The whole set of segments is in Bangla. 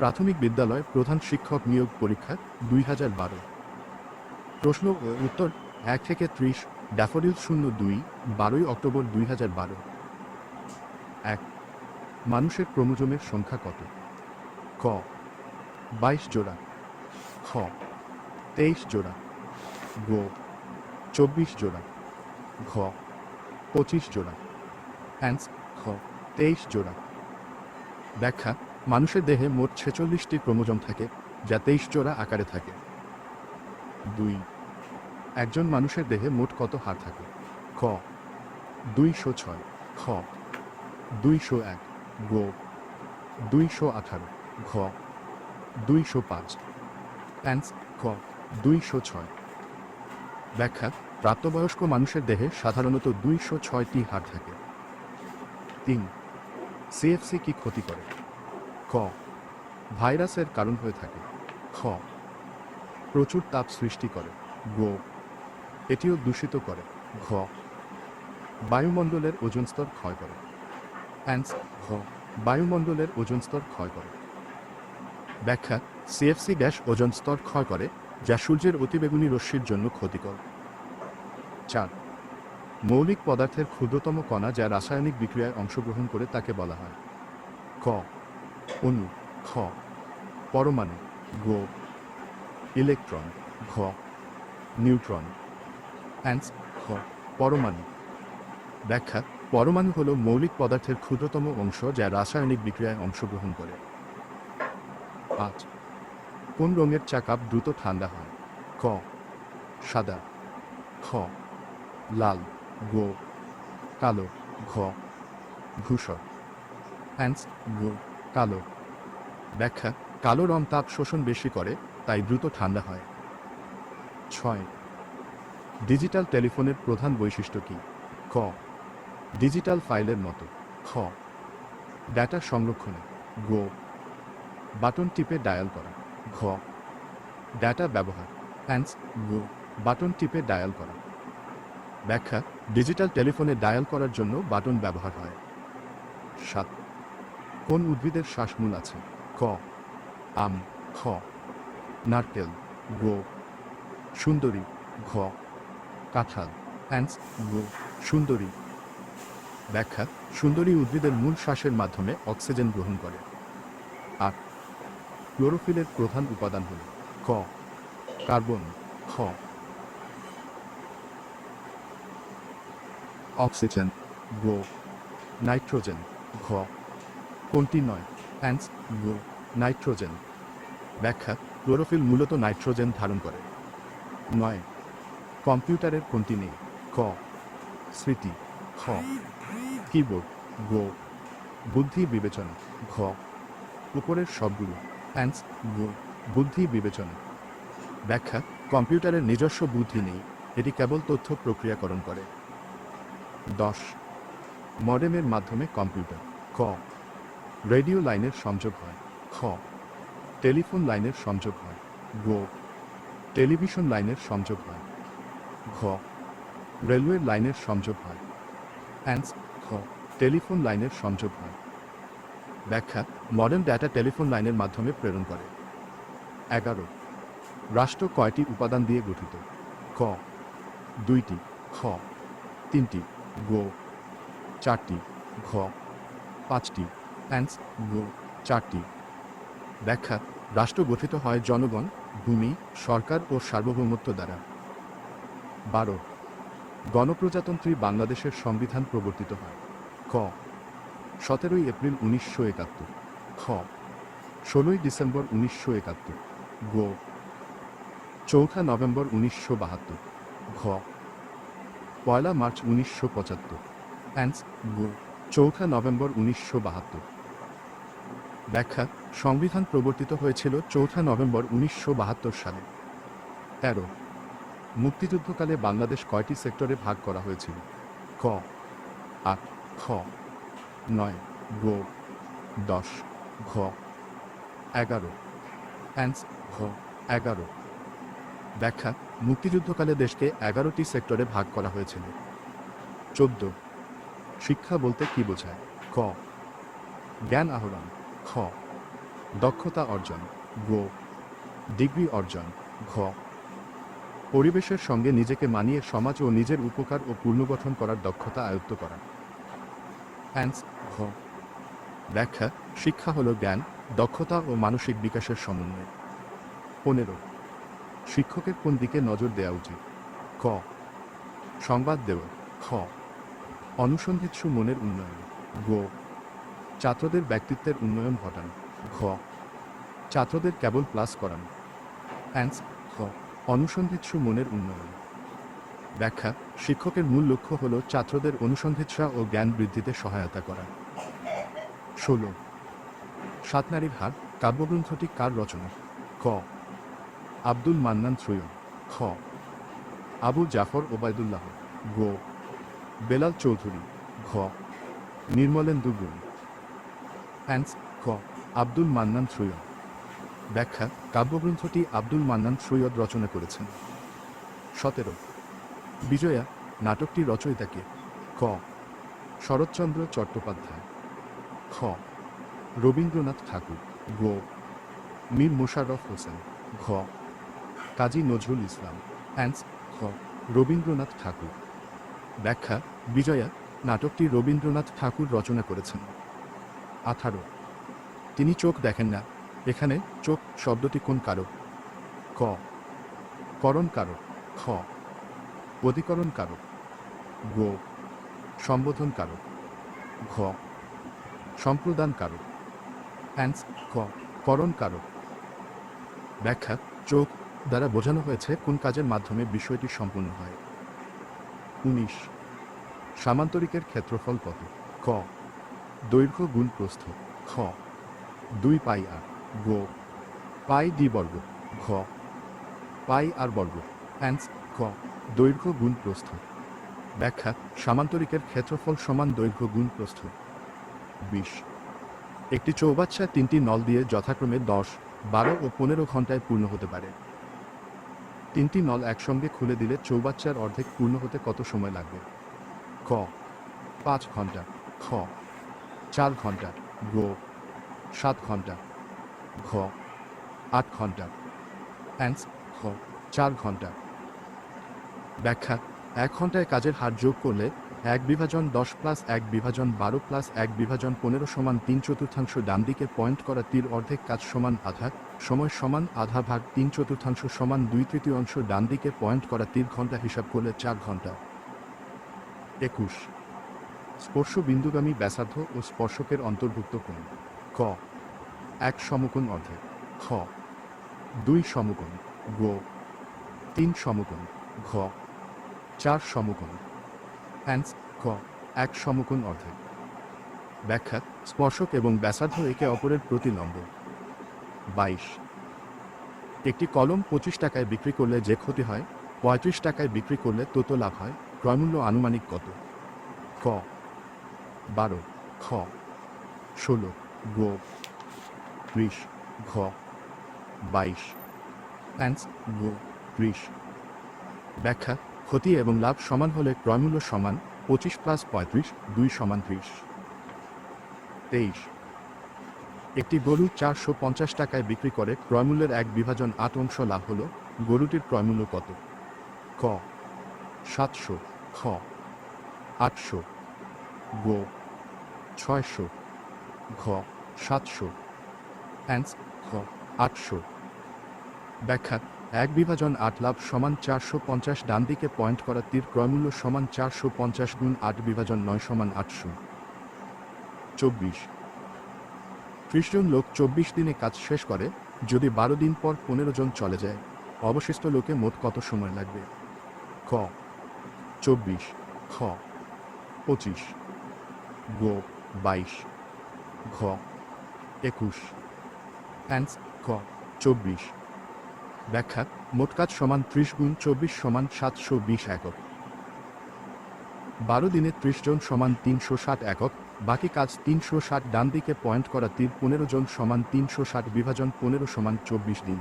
প্রাথমিক বিদ্যালয় প্রধান শিক্ষক নিয়োগ পরীক্ষা দুই হাজার বারো। প্রশ্ন উত্তর এক থেকে ত্রিশ, ড্যাফোডিল শূন্য দুই, বারোই অক্টোবর দুই হাজার বারো। এক, মানুষের ক্রোমোজোমের সংখ্যা কত? ক, বাইশ জোড়া। খ, তেইশ জোড়া। গো, চব্বিশ জোড়া। ঘ, পঁচিশ জোড়া। হ্যান্স খ, তেইশ জোড়া। ব্যাখ্যা মানুষের দেহে মোট ছেচল্লিশটি ক্রোমোজোম থাকে, যা তেইশ জোড়া আকারে থাকে। দুই, একজন মানুষের দেহে মোট কত হাড় থাকে? ক দুইশো ছয়। খ, দুইশো এক। গো, দুইশো আঠারো। ঘ, দুইশো পাঁচ। প্যান্স খ, দুইশো ছয়। ব্যাখ্যা, প্রাপ্তবয়স্ক মানুষের দেহে সাধারণত দুইশো ছয়টি হাড় থাকে। তিন সিএফসি কি ক্ষতি করে? ক ভাইরাসের কারণ হয়ে থাকে। খ। প্রচুর তাপ সৃষ্টি করে। গো। এটিও দূষিত করে। ঘ। বায়ুমণ্ডলের ওজন স্তর ক্ষয় করে। অ্যান্স ঘ। বায়ুমণ্ডলের ওজন স্তর ক্ষয় করে। ব্যাখ্যা সিএফসি গ্যাস ওজন স্তর ক্ষয় করে, যা সূর্যের অতিবেগুনি রশ্মির জন্য ক্ষতিকর। চার। মৌলিক পদার্থের ক্ষুদ্রতম কণা যা রাসায়নিক বিক্রিয়ায় অংশগ্রহণ করে তাকে বলা হয়। ক। অণু খ, পরমাণু, গো, ইলেকট্রন, ঘ, নিউট্রন অ্যান্স খ, পরমাণু। ব্যাখ্যা, পরমাণু হল মৌলিক পদার্থের ক্ষুদ্রতম অংশ যা রাসায়নিক বিক্রিয়ায় অংশগ্রহণ করে। পাঁচ, কোন রঙের চা কাপ দ্রুত ঠান্ডা হয়? ক সাদা। খ, লাল। গো, কালো। ঘ, ধূসর। হ্যান্স গো। কালো। ব্যাখ্যা, কালো রং তাপ শোষণ বেশি করে, তাই দ্রুত ঠান্ডা হয়। ছয়, ডিজিটাল টেলিফোনের প্রধান বৈশিষ্ট্য কি? ক ডিজিটাল ফাইলের মতো। খ, ডাটা সংরক্ষণে। গো, বাটন টিপে ডায়াল করা। ঘ, ডাটা ব্যবহার। হ্যান্স গো, বাটন টিপে ডায়াল করা। ব্যাখ্যা, ডিজিটাল টেলিফোনে ডায়াল করার জন্য বাটন ব্যবহার হয়। সাত কোন উদ্ভিদের শ্বাসমূল আছে? ক আম, খ, নারকেল, গো, সুন্দরী, ঘ, কাঁঠাল। হ্যান্স গো, সুন্দরী। ব্যাখ্যা, সুন্দরী উদ্ভিদের মূল শ্বাসের মাধ্যমে অক্সিজেন গ্রহণ করে। আর ক্লোরোফিলের প্রধান উপাদান হল ক কার্বন, খ। অক্সিজেন, গো, নাইট্রোজেন, ঘ। কোনটি নয়? অ্যান্স গো নাইট্রোজেন ব্যাখ্যা ক্লোরোফিল মূলত নাইট্রোজেন ধারণ করে। নয়, কম্পিউটারের কোনটি নেই? ক স্মৃতি। খ কিবোর্ড গো, বুদ্ধি বিবেচনা। ঘ, উপরের সবগুলো। অ্যান্স গো বুদ্ধি বিবেচনা। ব্যাখ্যা, কম্পিউটারের নিজস্ব বুদ্ধি নেই, এটি কেবল তথ্য প্রক্রিয়াকরণ করে। দশ মডেমের মাধ্যমে কম্পিউটার। ক রেডিও লাইনের সংযোগ হয়, খ। টেলিফোন লাইনের সংযোগ হয়, গো। টেলিভিশন লাইনের সংযোগ হয়, ঘ। রেলওয়ে লাইনের সংযোগ হয় অ্যান্স খ। টেলিফোন লাইনের সংযোগ হয়। ব্যাখ্যা মডার্ন ডাটা টেলিফোন লাইনের মাধ্যমে প্রেরণ করে। এগারো। রাষ্ট্র কয়টি উপাদান দিয়ে গঠিত? ক। দুইটি, খ। তিনটি, গো। চারটি, ঘ। পাঁচটি অ্যান্স গো চারটি। ব্যাখ্যা, রাষ্ট্র গঠিত হয় জনগণ, ভূমি, সরকার ও সার্বভৌমত্ব দ্বারা। বারো, গণপ্রজাতন্ত্রী বাংলাদেশের সংবিধান প্রবর্তিত হয়। ক সতেরোই এপ্রিল উনিশশো একাত্তর। খ, ষোলোই ডিসেম্বর উনিশশো একাত্তর। গো, চৌঠা নভেম্বর উনিশশো বাহাত্তর। ঘ, পয়লা মার্চ উনিশশো পঁচাত্তর। অ্যান্স গো, চৌঠা নভেম্বর উনিশশো বাহাত্তর। ব্যাখ্যা, সংবিধান প্রবর্তিত হয়েছিল চৌঠা নভেম্বর উনিশশো বাহাত্তর সালে। তেরো, মুক্তিযুদ্ধকালে বাংলাদেশ কয়টি সেক্টরে ভাগ করা হয়েছিল? ক আট, খ, নয়, গো, দশ, ঘ, এগারো, অ্যান্স, ঘ, এগারো। ব্যাখ্যা, মুক্তিযুদ্ধকালে দেশকে এগারোটি সেক্টরে ভাগ করা হয়েছিল। চোদ্দ, শিক্ষা বলতে কি বোঝায়? ক, জ্ঞান আহরণ। খ দক্ষতা অর্জন, গো। ডিগ্রি অর্জন, ঘ। পরিবেশের সঙ্গে নিজেকে মানিয়ে সমাজ ও নিজের উপকার ও পুনর্গঠন করার দক্ষতা আয়ত্ত করা। ঘ। ব্যাখ্যা, শিক্ষা হল জ্ঞান, দক্ষতা ও মানসিক বিকাশের সমন্বয়। পনেরো। শিক্ষকের কোন দিকে নজর দেওয়া উচিত? ক সংবাদ দেওয়া খ অনুসন্ধিৎসু মনের উন্নয়ন, গো। ছাত্রদের ব্যক্তিত্বের উন্নয়ন ঘটান। ঘ। ছাত্রদের কেবল প্লাস করান। অ্যান্স খ অনুসন্ধিৎসু মনের উন্নয়ন। ব্যাখ্যা, শিক্ষকের মূল লক্ষ্য হল ছাত্রদের অনুসন্ধিৎসা ও জ্ঞান বৃদ্ধিতে সহায়তা করা। ষোলো। সাত নারীর হার, কাব্যগ্রন্থটি কার রচনা? ক আব্দুল মান্নান সৈয়দ খ আবু জাফর ওবায়দুল্লাহ। গো। বেলাল চৌধুরী। ঘ। নির্মলেন্দু গুণ। অ্যান্স খ আব্দুল মান্নান সৈয়দ ব্যাখ্যা, কাব্যগ্রন্থটি আব্দুল মান্নান সৈয়দ রচনা করেছেন। সতেরো, বিজয়া, নাটকটি রচয়িতাকে। ক, শরৎচন্দ্র চট্টোপাধ্যায়। খ, রবীন্দ্রনাথ ঠাকুর। গো, মীর মোশাররফ হোসেন। ঘ, কাজী নজরুল ইসলাম। অ্যান্স খ রবীন্দ্রনাথ ঠাকুর। ব্যাখ্যা, বিজয়া, নাটকটি রবীন্দ্রনাথ ঠাকুর রচনা করেছেন। আঠারো তিনি চোখ দেখেন না। এখানে চোখ শব্দটি কোন কারক? ক। করণ কারক। খ। অধিকরণ কারক। গো। সম্বোধন কারক। ঘ। সম্প্রদান কারক। অ্যান্স ক। করণ কারক। ব্যাখ্যা, চোখ দ্বারা বোঝানো হয়েছে কোন কাজের মাধ্যমে বিষয়টি সম্পূর্ণ হয়। উনিশ। সামান্তরিকের ক্ষেত্রফল কত? ক। দৈর্ঘ্য গুণ প্রস্থ খ। দুই পাই আর, গো। পাই ডি বর্গ, ঘ। পাই আর বর্গ অ্যান্স খ দৈর্ঘ্য গুণ প্রস্থ ব্যাখ্যা, সামান্তরিকের ক্ষেত্রফল সমান দৈর্ঘ্য গুণ প্রস্থ বিশ। একটি চৌবাচ্চা তিনটি নল দিয়ে যথাক্রমে দশ, বারো ও পনেরো ঘন্টায় পূর্ণ হতে পারে। তিনটি নল একসঙ্গে খুলে দিলে চৌবাচ্চার অর্ধেক পূর্ণ হতে কত সময় লাগবে? ক। পাঁচ ঘণ্টা, খ। চার ঘণ্টা, গো, সাত ঘণ্টা, ঘ, আট ঘণ্টা অ্যান্স ঘ, চার ঘণ্টা। ব্যাখ্যা, এক ঘন্টায় কাজের হার যোগ করলে এক বিভাজন দশ প্লাস এক বিভাজন বারো প্লাস এক বিভাজন পনেরো সমান তিন চতুর্থাংশ ডান দিকে পয়েন্ট করা তীর অর্ধেক কাজ সমান আধা, সময় সমান আধা ভাগ তিন চতুর্থাংশ সমান দুই তৃতীয়াংশ ডান দিকে পয়েন্ট করা তীর ঘণ্টা হিসাব করলে চার ঘণ্টা। একুশ স্পর্শ বিন্দুগামী ব্যাসার্ধ ও স্পর্শকের অন্তর্ভুক্ত কোণ ক এক সমকোণ অর্ধে খ। দুই সমকোণ, গো। তিন সমকোণ, ঘ। চার সমকোণ অ্যান্স ক এক সমকোণ অর্ধে ব্যাখ্যা স্পর্শক এবং ব্যাসার্ধ একে অপরের প্রতিলম্ব। বাইশ। একটি কলম পঁচিশ টাকায় বিক্রি করলে যে ক্ষতি হয়, পঁয়ত্রিশ টাকায় বিক্রি করলে তত লাভ হয়, ক্রয়মূল্য আনুমানিক কত? ক বারো, খ, ষোলো, গো, ত্রিশ, ঘ, বাইশ, অ্যান্স, গো, ত্রিশ। ব্যাখ্যা, ক্ষতি এবং লাভ সমান হলে ক্রয়মূল্য সমান পঁচিশ প্লাস পঁয়ত্রিশ, দুই সমান ত্রিশ। তেইশ। একটি গরু চারশো পঞ্চাশ টাকায় বিক্রি করে, ক্রয়মূল্যের এক বিভাজন আট অংশ লাভ হল, গরুটির ক্রয়মূল্য কত? ক সাতশো, খ, আটশো, গো ছয়শো, ঘ, সাতশো অ্যান্স খ আটশো। ব্যাখ্যা এক বিভাজন আট লাভ সমান চারশো পঞ্চাশ, ডান দিকে পয়েন্ট করা তীর ক্রয়মূল্য সমান চারশো পঞ্চাশ গুণ আট বিভাজন নয় সমান আটশো। চব্বিশ। ত্রিশ জন লোক চব্বিশ দিনে কাজ শেষ করে, যদি বারো দিন পর পনেরো জন চলে যায়, অবশিষ্ট লোকে মোট কত সময় লাগবে? ক চব্বিশ। খ। পঁচিশ। গো। বাইশ, ঘ, একুশ অ্যান্স খ চব্বিশ। ব্যাখ্যা, মোট কাজ সমান ত্রিশ গুণ চব্বিশ সমান সাতশো বিশ একক। বারো দিনে ত্রিশ জন সমান তিনশো ষাট একক, বাকি কাজ তিনশো ষাট ডান দিকে পয়েন্ট করা তীর পনেরো জন সমান তিনশো ষাট বিভাজন পনেরো সমান চব্বিশ দিন।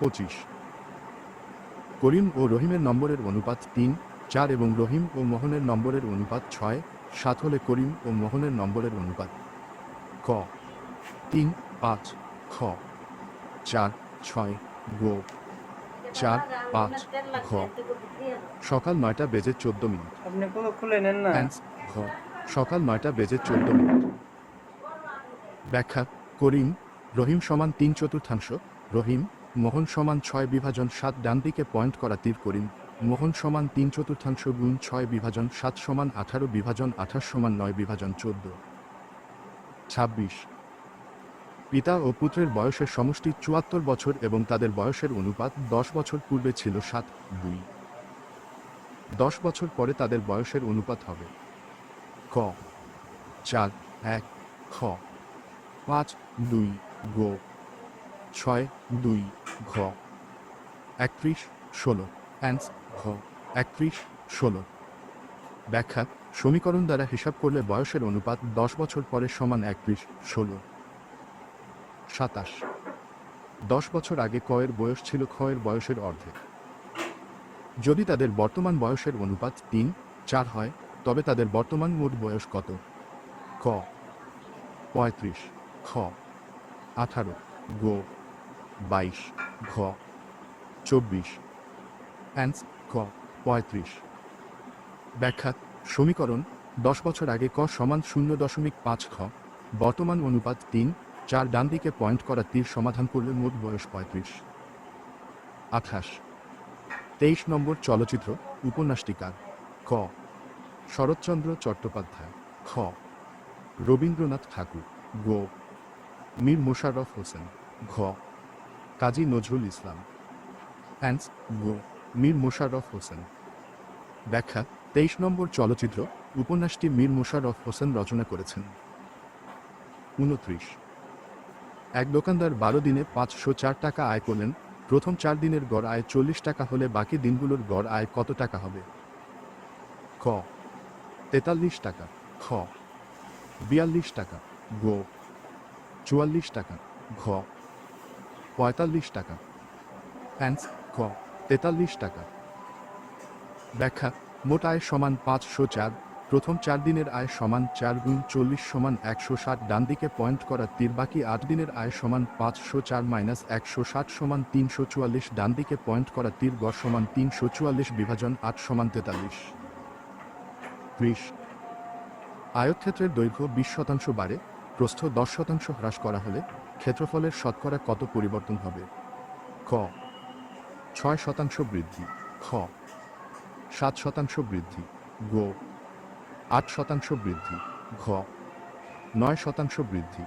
পঁচিশ। করিম ও রহিমের নম্বরের অনুপাত তিন, চার এবং রহিম ও মোহনের নম্বরের অনুপাত ছয় সাত হলে করিম ও মোহনের নম্বরের অনুপাত। ক। তিন পাঁচ খ। চার ছয় গো। চার পাঁচ ঘ। সকাল নয়টা বেজে চোদ্দ মিনিট। ঘ। সকাল নয়টা বেজে চোদ্দ মিনিট। ব্যাখ্যা করিম রহিম সমান তিন চতুর্থাংশ রহিম মোহন সমান ছয় বিভাজন সাত ডান দিকে পয়েন্ট করা তীর করিম। মোহন সমান তিন চতুর্থাংশ গুণ ছয় বিভাজন সাত সমান আঠারো বিভাজন আঠাশ সমান নয় বিভাজন চোদ্দ। ছাব্বিশ। পিতা ও পুত্রের বয়সের সমষ্টি চুয়াত্তর বছর এবং তাদের বয়সের অনুপাত দশ বছর পূর্বে ছিল সাত দুই। দশ বছর পরে তাদের বয়সের অনুপাত হবে ক চার, এক, খ। পাঁচ, দুই, গো। ছয়, দুই, ঘ। একত্রিশ, ষোলো। অ্যান্স ঘ একত্রিশ ষোলো। ব্যাখ্যা, সমীকরণ দ্বারা হিসাব করলে বয়সের অনুপাত দশ বছর পরে সমান একত্রিশ ষোলো। সাতাশ। দশ বছর আগে কয়ের বয়স ছিল ক্ষয়ের বয়সের অর্ধেক। যদি তাদের বর্তমান বয়সের অনুপাত তিন, চার হয়, তবে তাদের বর্তমান মোট বয়স কত? ক। পঁয়ত্রিশ। খ। আঠারো। গো। বাইশ। ঘ। চব্বিশ। অ্যান্স ক, পঁয়ত্রিশ। ব্যাখ্যা, সমীকরণ, দশ বছর আগে ক সমান শূন্য দশমিক পাঁচ খ, বর্তমান অনুপাত তিন, চার ডান দিকে পয়েন্ট করা তীর সমাধান করলে মোট বয়স পঁয়ত্রিশ। আঠাশ। তেইশ নম্বর চলচ্চিত্র, উপন্যাসটিকার, ক, শরৎচন্দ্র চট্টোপাধ্যায়, খ, রবীন্দ্রনাথ ঠাকুর, গো, মীর মোশাররফ হোসেন, ঘ, কাজী নজরুল ইসলাম। অ্যান্স গো। মীর মোশাররফ হোসেন। ব্যাখ্যা, তেইশ নম্বর চলচ্চিত্র, উপন্যাসটি মীর মোশাররফ হোসেন রচনা করেছেন। উনত্রিশ। এক দোকানদার বারো দিনে পাঁচশো চার টাকা আয় করলেন, প্রথম চার দিনের গড় আয় চল্লিশ টাকা হলে বাকি দিনগুলোর গড় আয় কত টাকা হবে? ক তেতাল্লিশ টাকা। খ। বিয়াল্লিশ টাকা। গো। চুয়াল্লিশ টাকা। ঘ। পঁয়তাল্লিশ টাকা। অ্যান্স খ তেতাল্লিশ টাকা। ব্যাখ্যা, মোট আয় সমান পাঁচশো চার, প্রথম চার দিনের আয় সমান চার গুণ চল্লিশ সমান একশো ষাট, ডান দিকে পয়েন্ট করা তীর, বাকি আট দিনের আয় সমান পাঁচশো চার মাইনাস একশো ষাট সমান তিনশো চুয়াল্লিশ, ডান দিকে পয়েন্ট করা তীর গড় সমান তিনশো চুয়াল্লিশ বিভাজন আট সমান তেতাল্লিশ। ত্রিশ। আয়তক্ষেত্রের দৈর্ঘ্য বিশ শতাংশ বাড়ে, প্রস্থ দশ শতাংশ হ্রাস করা হলে ক্ষেত্রফলের শতকরা কত পরিবর্তন হবে? ক। ছয় শতাংশ বৃদ্ধি, খ। সাত শতাংশ বৃদ্ধি, গো। আট শতাংশ বৃদ্ধি, ঘ। নয় শতাংশ বৃদ্ধি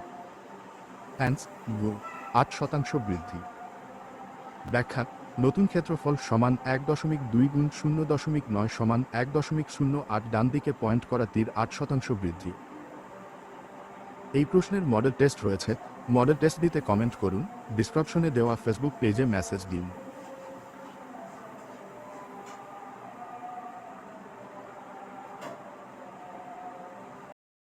হ্যান্স গো। আট শতাংশ বৃদ্ধি। ব্যাখ্যা, নতুন ক্ষেত্রফল সমান এক দশমিক দুই গুণ শূন্য দশমিক নয় সমান এক দশমিক শূন্য আট ডান দিকে পয়েন্ট করা তীর আট শতাংশ বৃদ্ধি। এই প্রশ্নের মডেল টেস্ট রয়েছে। মডেল টেস্ট দিতে কমেন্ট করুন ডিসক্রিপশনে দেওয়া ফেসবুক পেজে মেসেজ দিন।